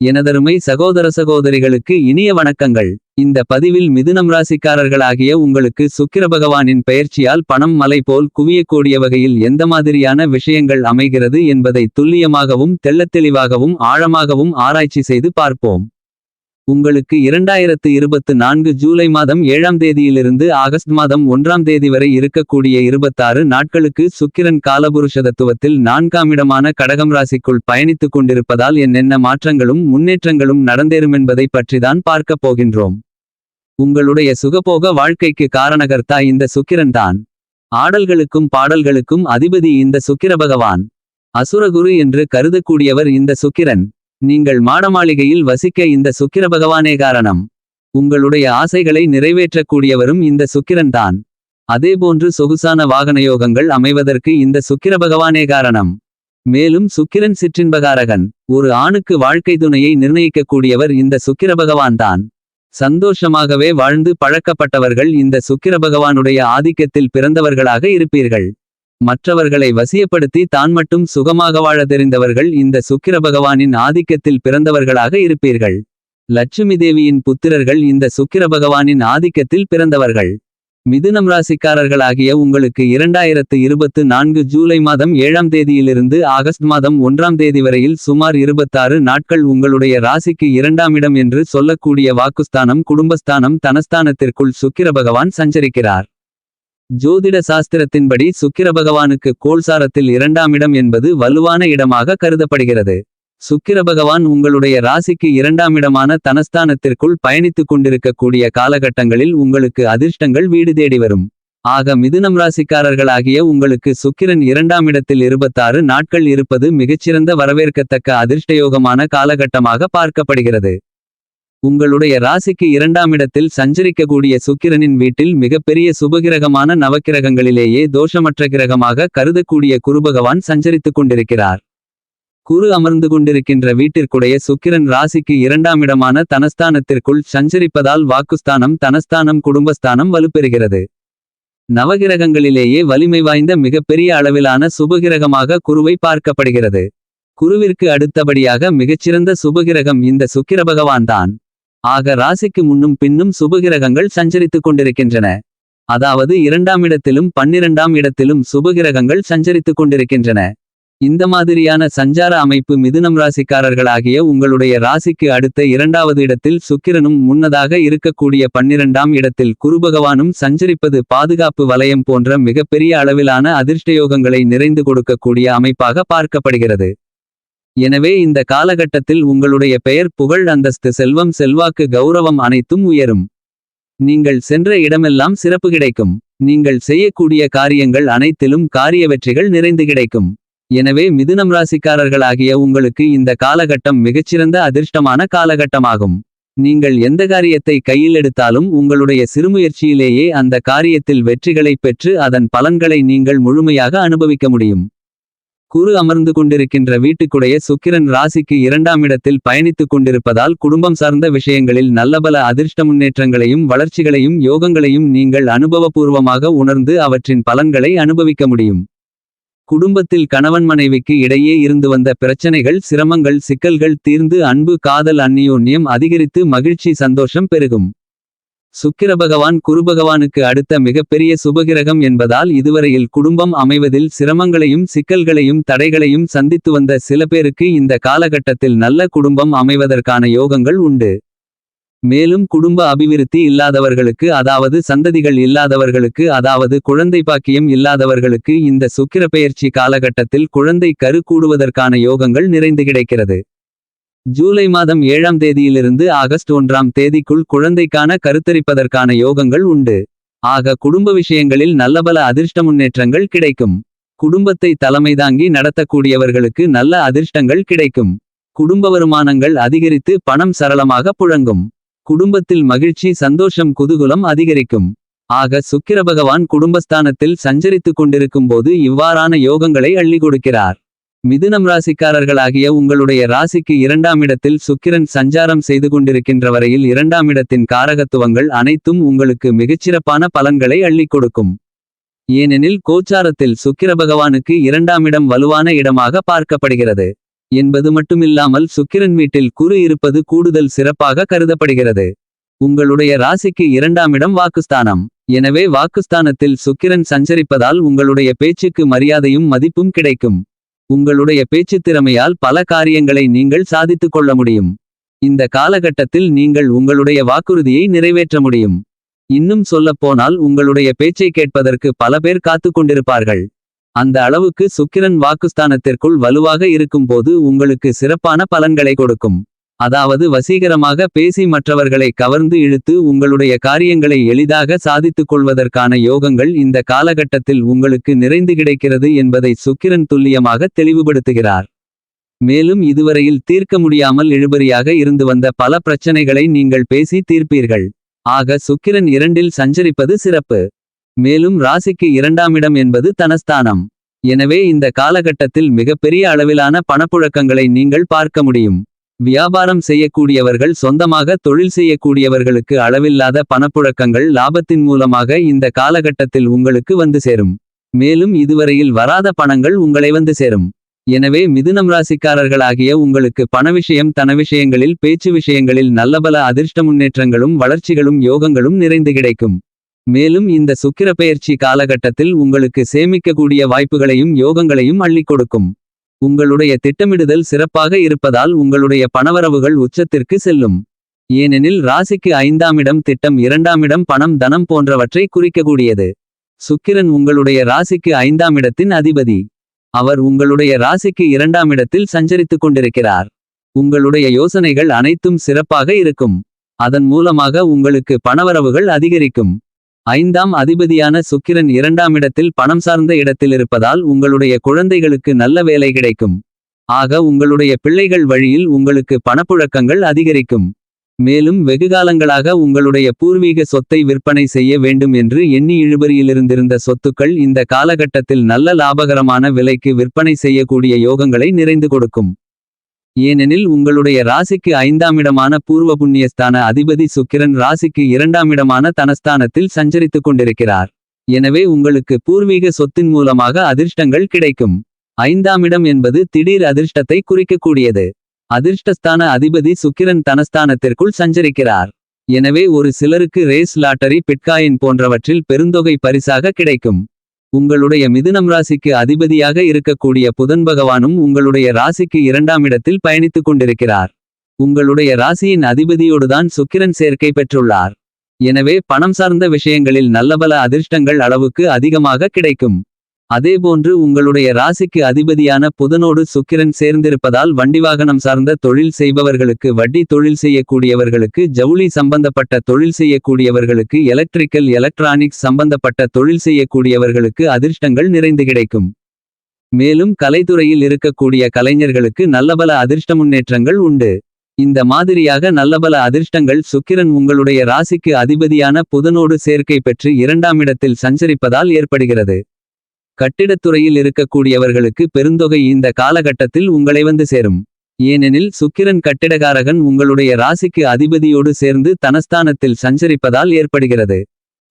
எனதருமை சகோதர சகோதரிகளுக்கு இனிய வணக்கங்கள். இந்த பதிவில் மிதுனம் ராசிக்காரர்களாகிய உங்களுக்கு சுக்கிர பகவானின் பெயர்ச்சியால் பணம் மலை போல் குவியக்கூடிய வகையில் எந்த மாதிரியான விஷயங்கள் அமைகிறது என்பதை துல்லியமாகவும் தெள்ளத்தெளிவாகவும் ஆழமாகவும் ஆராய்ச்சி செய்து பார்ப்போம். உங்களுக்கு இரண்டாயிரத்து இருபத்து நான்கு ஜூலை மாதம் ஏழாம் தேதியிலிருந்து ஆகஸ்ட் மாதம் ஒன்றாம் தேதி வரை இருக்கக்கூடிய இருபத்தாறு நாட்களுக்கு சுக்கிரன் காலபுருஷ தத்துவத்தில் நான்காம் இடமான கடகம் ராசிக்குள் பயணித்துக் கொண்டிருப்பதால் என்னென்ன மாற்றங்களும் முன்னேற்றங்களும் நடந்தேறுமென்பதை பற்றிதான் பார்க்கப் போகின்றோம். உங்களுடைய சுகபோக வாழ்க்கைக்கு காரணகர்த்தா இந்த சுக்கிரன் தான். ஆடல்களுக்கும் பாடல்களுக்கும் அதிபதி இந்த சுக்கிர பகவான் அசுரகுரு என்று கருதக்கூடியவர் இந்த சுக்கிரன். நீங்கள் மாடமாளிகையில் வசிக்க இந்த சுக்கிர பகவானே காரணம். உங்களுடைய ஆசைகளை நிறைவேற்றக்கூடியவரும் இந்த சுக்கிரன்தான். அதேபோன்று சொகுசான வாகன யோகங்கள் அமைவதற்கு இந்த சுக்கிர பகவானே காரணம். மேலும் சுக்கிரன் சிற்றின்பகாரகன் ஒரு ஆணுக்கு வாழ்க்கை துணையை நிர்ணயிக்கக்கூடியவர் இந்த சுக்கிர பகவான்தான் சந்தோஷமாகவே வாழ்ந்து பழக்கப்பட்டவர்கள் இந்த சுக்கிர பகவானுடைய ஆதிக்கத்தில் பிறந்தவர்களாக இருப்பீர்கள். மற்றவர்களை வசியப்படுத்தி தான் மட்டும் சுகமாக வாழ தெரிந்தவர்கள் இந்த சுக்கிர பகவானின் ஆதிக்கத்தில் பிறந்தவர்களாக இருப்பீர்கள். லட்சுமி தேவியின் புத்திரர்கள் இந்த சுக்கிர பகவானின் ஆதிக்கத்தில் பிறந்தவர்கள். மிதுனம் ராசிக்காரர்களாகிய உங்களுக்கு இரண்டாயிரத்து இருபத்து நான்கு ஜூலை மாதம் ஏழாம் தேதியிலிருந்து ஆகஸ்ட் மாதம் ஒன்றாம் தேதி வரையில் சுமார் இருபத்தாறு நாட்கள் உங்களுடைய ராசிக்கு இரண்டாம் இடம் என்று சொல்லக்கூடிய வாக்குஸ்தானம் குடும்பஸ்தானம் தனஸ்தானத்திற்குள் சுக்கிர பகவான் சஞ்சரிக்கிறார். ஜோதிட சாஸ்திரத்தின்படி சுக்கிர பகவானுக்கு கோல்சாரத்தில் இரண்டாம் இடம் என்பது வலுவான இடமாக கருதப்படுகிறது. சுக்கிர பகவான் உங்களுடைய ராசிக்கு இரண்டாம் இடமான தனஸ்தானத்திற்குள் பயணித்துக் கொண்டிருக்கக்கூடிய காலகட்டங்களில் உங்களுக்கு அதிர்ஷ்டங்கள் வீடு தேடி வரும். ஆக மிதுனம் ராசிக்காரர்களாகிய உங்களுக்கு சுக்கிரன் இரண்டாம் இடத்தில் இருபத்தாறு நாட்கள் இருப்பது மிகச்சிறந்த வரவேற்கத்தக்க அதிர்ஷ்டயோகமான காலகட்டமாக பார்க்கப்படுகிறது. உங்களுடைய ராசிக்கு இரண்டாம் இடத்தில் சஞ்சரிக்கக்கூடிய சுக்கிரனின் வீட்டில் மிகப்பெரிய சுபகிரகமான நவக்கிரகங்களிலேயே தோஷமற்ற கிரகமாக கருதக்கூடிய குருபகவான் சஞ்சரித்துக் கொண்டிருக்கிறார். குரு அமர்ந்து கொண்டிருக்கின்ற வீட்டிற்குடைய சுக்கிரன் ராசிக்கு இரண்டாம் இடமான தனஸ்தானத்திற்குள் சஞ்சரிப்பதால் வாக்குஸ்தானம் தனஸ்தானம் குடும்பஸ்தானம் வலுப்பெறுகிறது. நவகிரகங்களிலேயே வலிமை வாய்ந்த மிகப்பெரிய அளவிலான சுபகிரகமாக குருவை பார்க்கப்படுகிறது. குருவிற்கு அடுத்தபடியாக மிகச்சிறந்த சுபகிரகம் இந்த சுக்கிர பகவான்தான். ஆக ராசிக்கு முன்னும் பின்னும் சுபகிரகங்கள் சஞ்சரித்துக் கொண்டிருக்கின்றன. அதாவது இரண்டாம் இடத்திலும் பன்னிரண்டாம் இடத்திலும் சுபகிரகங்கள் சஞ்சரித்துக் கொண்டிருக்கின்றன. இந்த மாதிரியான சஞ்சார அமைப்பு மிதுனம் ராசிக்காரர்களாகிய உங்களுடைய ராசிக்கு அடுத்த இரண்டாவது இடத்தில் சுக்கிரனும் முன்னதாக இருக்கக்கூடிய பன்னிரண்டாம் இடத்தில் குருபகவானும் சஞ்சரிப்பது பாதுகாப்பு வலயம் போன்ற மிகப்பெரிய அளவிலான அதிர்ஷ்டயோகங்களை நிறைந்து கொடுக்கக்கூடிய அமைப்பாக பார்க்கப்படுகிறது. எனவே இந்த காலகட்டத்தில் உங்களுடைய பெயர் புகழ் அந்தஸ்து செல்வம் செல்வாக்கு கௌரவம் அனைத்தும் உயரும். நீங்கள் சென்ற இடமெல்லாம் சிறப்பு கிடைக்கும். நீங்கள் செய்யக்கூடிய காரியங்கள் அனைத்திலும் காரிய வெற்றிகள் நிறைந்து கிடைக்கும். எனவே மிதுனம் ராசிக்காரர்களாகிய உங்களுக்கு இந்த காலகட்டம் மிகச்சிறந்த அதிர்ஷ்டமான காலகட்டமாகும். நீங்கள் எந்த காரியத்தை கையில் எடுத்தாலும் உங்களுடைய சிறுமுயற்சியிலேயே அந்த காரியத்தில் வெற்றிகளைப் பெற்று அதன் பலன்களை நீங்கள் முழுமையாக அனுபவிக்க முடியும். குரு அமர்ந்து கொண்டிருக்கின்ற வீட்டுக்குடைய சுக்கிரன் ராசிக்கு இரண்டாம் இடத்தில் பயணித்துக் கொண்டிருப்பதால் குடும்பம் சார்ந்த விஷயங்களில் நல்லபல அதிர்ஷ்ட முன்னேற்றங்களையும் வளர்ச்சிகளையும் யோகங்களையும் நீங்கள் அனுபவபூர்வமாக உணர்ந்து அவற்றின் பலன்களை அனுபவிக்க முடியும். குடும்பத்தில் கணவன் மனைவிக்கு இடையே இருந்து வந்த பிரச்சனைகள் சிரமங்கள் சிக்கல்கள் தீர்ந்து அன்பு காதல் அந்நியோன்யம் அதிகரித்து மகிழ்ச்சி சந்தோஷம் பெருகும். சுக்கிர பகவான் குருபகவானுக்கு அடுத்த மிகப்பெரிய சுபகிரகம் என்பதால் இதுவரையில் குடும்பம் அமைவதில் சிரமங்களையும் சிக்கல்களையும் தடைகளையும் சந்தித்து வந்த சில பேருக்கு இந்த காலகட்டத்தில் நல்ல குடும்பம் அமைவதற்கான யோகங்கள் உண்டு. மேலும் குடும்ப அபிவிருத்தி இல்லாதவர்களுக்கு அதாவது சந்ததிகள் இல்லாதவர்களுக்கு அதாவது குழந்தை பாக்கியம் இல்லாதவர்களுக்கு இந்த சுக்கிர பெயர்ச்சி காலகட்டத்தில் குழந்தை கரு கூடுவதற்கான யோகங்கள் நிறைந்து கிடைக்கிறது. ஜூலை மாதம் ஏழாம் தேதியிலிருந்து ஆகஸ்ட் ஒன்றாம் தேதிக்குள் குழந்தைக்கான கருத்தரிப்பதற்கான யோகங்கள் உண்டு. ஆக குடும்ப விஷயங்களில் நல்லபல அதிர்ஷ்ட முன்னேற்றங்கள் கிடைக்கும். குடும்பத்தை தலைமைதாங்கி நடத்தக்கூடியவர்களுக்கு நல்ல அதிர்ஷ்டங்கள் கிடைக்கும். குடும்ப வருமானங்கள் அதிகரித்து பணம் சரளமாக புழங்கும். குடும்பத்தில் மகிழ்ச்சி சந்தோஷம் குதூகுலம் அதிகரிக்கும். ஆக சுக்கிர பகவான் குடும்பஸ்தானத்தில் சஞ்சரித்துக் கொண்டிருக்கும் போது இவ்வாறான யோகங்களை அள்ளி கொடுக்கிறார். மிதுனம் ராசிக்காரர்களாகிய உங்களுடைய ராசிக்கு இரண்டாம் இடத்தில் சுக்கிரன் சஞ்சாரம் செய்து கொண்டிருக்கின்ற வரையில் இரண்டாம் இடத்தின் காரகத்துவங்கள் அனைத்தும் உங்களுக்கு மிகச்சிறப்பான பலன்களை அள்ளிக் கொடுக்கும். ஏனெனில் கோச்சாரத்தில் சுக்கிர பகவானுக்கு இரண்டாம் இடம் வலுவான இடமாக பார்க்கப்படுகிறது. என்பது மட்டுமில்லாமல் சுக்கிரன் வீட்டில் குறு இருப்பது கூடுதல் சிறப்பாக கருதப்படுகிறது. உங்களுடைய ராசிக்கு இரண்டாம் இடம் வாக்குஸ்தானம். எனவே வாக்குஸ்தானத்தில் சுக்கிரன் சஞ்சரிப்பதால் உங்களுடைய பேச்சுக்கு மரியாதையும் மதிப்பும் கிடைக்கும். உங்களுடைய பேச்சுத் திறமையால் பல காரியங்களை நீங்கள் சாதித்துக் கொள்ள முடியும். இந்த காலகட்டத்தில் நீங்கள் உங்களுடைய வாக்குறுதியை நிறைவேற்ற முடியும். இன்னும் சொல்லப்போனால் உங்களுடைய பேச்சை கேட்பதற்கு பல பேர் காத்துக் கொண்டிருப்பார்கள். அந்த அளவுக்கு சுக்கிரன் வாக்குஸ்தானத்திற்குள் வலுவாக இருக்கும்போது உங்களுக்கு சிறப்பான பலன்களை கொடுக்கும். அதாவது வசீகரமாக பேசி மற்றவர்களை கவர்ந்து இழுத்து உங்களுடைய காரியங்களை எளிதாக சாதித்துக் கொள்வதற்கான யோகங்கள் இந்த காலகட்டத்தில் உங்களுக்கு நிறைந்து கிடைக்கிறது என்பதை சுக்கிரன் துல்லியமாக தெளிவுபடுத்துகிறார். மேலும் இதுவரையில் தீர்க்க முடியாமல் இழுபறியாக இருந்து வந்த பல பிரச்சனைகளை நீங்கள் பேசி தீர்ப்பீர்கள். ஆக சுக்கிரன் இரண்டில் சஞ்சரிப்பது சிறப்பு. மேலும் ராசிக்கு இரண்டாம் இடம் என்பது தனஸ்தானம். எனவே இந்த காலகட்டத்தில் மிகப்பெரிய அளவிலான பணப்புழக்கங்களை நீங்கள் பார்க்க முடியும். வியாபாரம் செய்யக்கூடியவர்கள் சொந்தமாக தொழில் செய்யக்கூடியவர்களுக்கு அளவில்லாத பணப்புழக்கங்கள் லாபத்தின் மூலமாக இந்த காலகட்டத்தில் உங்களுக்கு வந்து சேரும். மேலும் இதுவரையில் வராத பணங்கள் உங்களை வந்து சேரும். எனவே மிதுனம் ராசிக்காரர்களாகிய உங்களுக்கு பண விஷயம் தன விஷயங்களில் பேச்சு விஷயங்களில் நல்லபல அதிர்ஷ்ட முன்னேற்றங்களும் வளர்ச்சிகளும் யோகங்களும் நிறைந்து கிடைக்கும். மேலும் இந்த சுக்கிர பெயர்ச்சி காலகட்டத்தில் உங்களுக்கு சேமிக்கக்கூடிய வாய்ப்புகளையும் யோகங்களையும் அள்ளிக் கொடுக்கும். உங்களுடைய திட்டமிடுதல் சிறப்பாக இருப்பதால் உங்களுடைய பணவரவுகள் உச்சத்திற்கு செல்லும். ஏனெனில் ராசிக்கு ஐந்தாம் இடம் திட்டம் இரண்டாம் இடம் பணம் தனம் போன்றவற்றை குறிக்கக்கூடியது. சுக்கிரன் உங்களுடைய ராசிக்கு ஐந்தாம் இடத்தின் அதிபதி. அவர் உங்களுடைய ராசிக்கு இரண்டாம் இடத்தில் சஞ்சரித்துக் கொண்டிருக்கிறார். உங்களுடைய யோசனைகள் அனைத்தும் சிறப்பாக இருக்கும். அதன் மூலமாக உங்களுக்கு பணவரவுகள் அதிகரிக்கும். ஐந்தாம் அதிபதியான சுக்கிரன் இரண்டாம் இடத்தில் பணம் சார்ந்த இடத்தில் இருப்பதால் உங்களுடைய குழந்தைகளுக்கு நல்ல வேலை கிடைக்கும். ஆக உங்களுடைய பிள்ளைகள் வழியில் உங்களுக்கு பணப்புழக்கங்கள் அதிகரிக்கும். மேலும் வெகுகாலங்களாக உங்களுடைய பூர்வீக சொத்தை விற்பனை செய்ய வேண்டும் என்று எண்ணி இழுபறியிலிருந்திருந்த சொத்துக்கள் இந்த காலகட்டத்தில் நல்ல லாபகரமான விலைக்கு விற்பனை செய்யக்கூடிய யோகங்களை நிறைந்து கொடுக்கும். ஏனெனில் உங்களுடைய ராசிக்கு ஐந்தாமிடமான பூர்வ புண்ணியஸ்தான அதிபதி சுக்கிரன் ராசிக்கு இரண்டாமிடமான தனஸ்தானத்தில் சஞ்சரித்துக் கொண்டிருக்கிறார். எனவே உங்களுக்கு பூர்வீக சொத்தின் மூலமாக அதிர்ஷ்டங்கள் கிடைக்கும். ஐந்தாமிடம் என்பது திடீர் அதிர்ஷ்டத்தை குறிக்கக்கூடியது. அதிர்ஷ்டஸ்தான அதிபதி சுக்கிரன் தனஸ்தானத்திற்குள் சஞ்சரிக்கிறார். எனவே ஒரு சிலருக்கு ரேஸ் லாட்டரி பிட்காயின் போன்றவற்றில் பெருந்தொகை பரிசாக கிடைக்கும். உங்களுடைய மிதுனம் ராசிக்கு அதிபதியாக இருக்கக்கூடிய புதன் பகவானும் உங்களுடைய ராசிக்கு இரண்டாம் இடத்தில் பயணித்துக் கொண்டிருக்கிறார். உங்களுடைய ராசியின் அதிபதியோடுதான் சுக்கிரன் சேர்க்கை பெற்றுள்ளார். எனவே பணம் சார்ந்த விஷயங்களில் நல்லபல அதிர்ஷ்டங்கள் அளவுக்கு அதிகமாக கிடைக்கும். அதேபோன்று உங்களுடைய ராசிக்கு அதிபதியான புதனோடு சுக்கிரன் சேர்ந்திருப்பதால் வண்டி வாகனம் சார்ந்த தொழில் செய்பவர்களுக்கு வட்டி தொழில் செய்யக்கூடியவர்களுக்கு ஜவுளி சம்பந்தப்பட்ட தொழில் செய்யக்கூடியவர்களுக்கு எலக்ட்ரிக்கல் எலக்ட்ரானிக்ஸ் சம்பந்தப்பட்ட தொழில் செய்யக்கூடியவர்களுக்கு அதிர்ஷ்டங்கள் நிறைந்து கிடைக்கும். மேலும் கலைத்துறையில் இருக்கக்கூடிய கலைஞர்களுக்கு நல்லபல அதிர்ஷ்ட முன்னேற்றங்கள் உண்டு. இந்த மாதிரியாக நல்லபல அதிர்ஷ்டங்கள் சுக்கிரன் உங்களுடைய ராசிக்கு அதிபதியான புதனோடு சேர்க்கை பெற்று இரண்டாம் இடத்தில் சஞ்சரிப்பதால் ஏற்படுகிறது. கட்டிடத்துறையில் இருக்கக்கூடியவர்களுக்கு பெருந்தொகை இந்த காலகட்டத்தில் உங்களை வந்து சேரும். ஏனெனில் சுக்கிரன் கட்டிடகாரகன் உங்களுடைய ராசிக்கு அதிபதியோடு சேர்ந்து தனஸ்தானத்தில் சஞ்சரிப்பதால் ஏற்படுகிறது.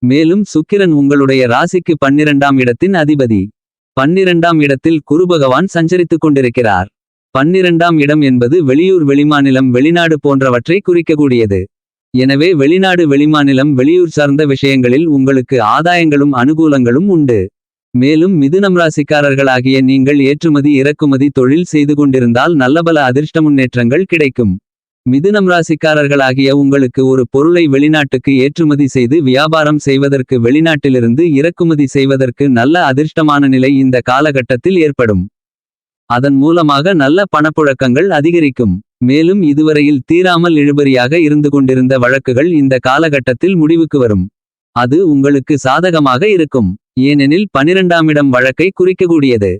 மேலும் சுக்கிரன் உங்களுடைய ராசிக்கு பன்னிரண்டாம் இடத்தின் அதிபதி. பன்னிரண்டாம் இடத்தில் குருபகவான் சஞ்சரித்துக் கொண்டிருக்கிறார். பன்னிரண்டாம் இடம் என்பது வெளியூர் வெளிமாநிலம் வெளிநாடு போன்றவற்றை குறிக்கக்கூடியது. எனவே வெளிநாடு வெளிமாநிலம் வெளியூர் சார்ந்த விஷயங்களில் உங்களுக்கு ஆதாயங்களும் அனுகூலங்களும் உண்டு. மேலும் மிதுனம் ராசிக்காரர்களாகிய நீங்கள் ஏற்றுமதி இறக்குமதி தொழில் செய்து கொண்டிருந்தால் நல்லபல அதிர்ஷ்ட முன்னேற்றங்கள் கிடைக்கும். மிதுனம் ராசிக்காரர்களாகிய உங்களுக்கு ஒரு பொருளை வெளிநாட்டுக்கு ஏற்றுமதி செய்து வியாபாரம் செய்வதற்கு வெளிநாட்டிலிருந்து இறக்குமதி செய்வதற்கு நல்ல அதிர்ஷ்டமான நிலை இந்த காலகட்டத்தில் ஏற்படும். அதன் மூலமாக நல்ல பணப்புழக்கங்கள் அதிகரிக்கும். மேலும் இதுவரையில் தீராமல் இழுபறியாக இருந்து கொண்டிருந்த வழக்குகள் இந்த காலகட்டத்தில் முடிவுக்கு வரும். அது உங்களுக்கு சாதகமாக இருக்கும். ஏனெனில் பனிரெண்டாம் இடம் வழக்கை குறிக்கக்கூடியது.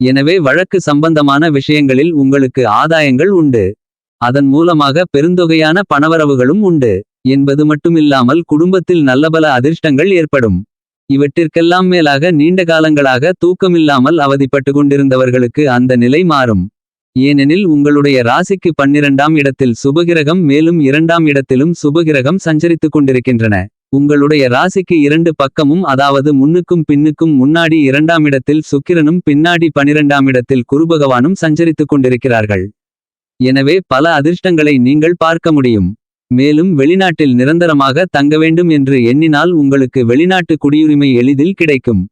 எனவே வழக்கு சம்பந்தமான விஷயங்களில் உங்களுக்கு ஆதாயங்கள் உண்டு. அதன் மூலமாக பெருந்தொகையான பணவரவுகளும் உண்டு. என்பது மட்டுமில்லாமல் குடும்பத்தில் நல்லபல அதிர்ஷ்டங்கள் ஏற்படும். இவற்றிற்கெல்லாம் மேலாக நீண்ட காலங்களாக தூக்கமில்லாமல் அவதிப்பட்டு கொண்டிருந்தவர்களுக்கு அந்த நிலை மாறும். ஏனெனில் உங்களுடைய ராசிக்கு பன்னிரண்டாம் இடத்தில் சுபகிரகம் மேலும் இரண்டாம் இடத்திலும் சுபகிரகம் சஞ்சரித்துக் கொண்டிருக்கின்றன. உங்களுடைய ராசிக்கு இரண்டு பக்கமும் அதாவது முன்னுக்கும் பின்னுக்கும் முன்னாடி இரண்டாம் இடத்தில் சுக்கிரனும் பின்னாடி பனிரெண்டாம் இடத்தில் குருபகவானும் சஞ்சரித்துக் கொண்டிருக்கிறார்கள். எனவே பல அதிர்ஷ்டங்களை நீங்கள் பார்க்க முடியும். மேலும் வெளிநாட்டில் நிரந்தரமாக தங்க வேண்டும் என்று எண்ணினால் உங்களுக்கு வெளிநாட்டு குடியுரிமை எளிதில் கிடைக்கும்.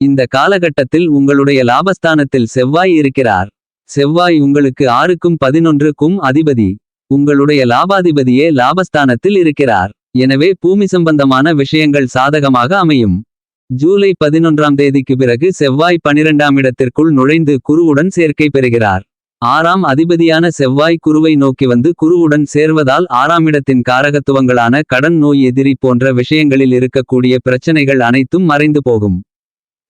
இந்த காலகட்டத்தில் உங்களுடைய லாபஸ்தானத்தில் செவ்வாய் இருக்கிறார். செவ்வாய் உங்களுக்கு ஆறுக்கும் பதினொன்றுக்கும் அதிபதி. உங்களுடைய லாபாதிபதியே லாபஸ்தானத்தில் இருக்கிறார். எனவே பூமி சம்பந்தமான விஷயங்கள் சாதகமாக அமையும். ஜூலை பதினொன்றாம் தேதிக்கு பிறகு செவ்வாய் பனிரெண்டாம் இடத்திற்குள் நுழைந்து குருவுடன் சேர்க்கை பெறுகிறார். ஆறாம் அதிபதியான செவ்வாய் குருவை நோக்கி வந்து குருவுடன் சேர்வதால் ஆறாம் இடத்தின் காரகத்துவங்களான கடன் நோய் எதிரி போன்ற விஷயங்களில் இருக்கக்கூடிய பிரச்சனைகள் அனைத்தும் மறைந்து போகும்.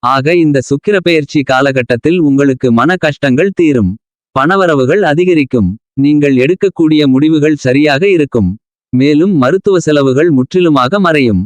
ஆக இந்த சுக்கிர பெயர்ச்சி காலகட்டத்தில் உங்களுக்கு மன கஷ்டங்கள் தீரும். பணவரவுகள் அதிகரிக்கும். நீங்கள் எடுக்கக்கூடிய முடிவுகள் சரியாக இருக்கும். மேலும் மருத்துவ செலவுகள் முற்றிலுமாக மறையும்.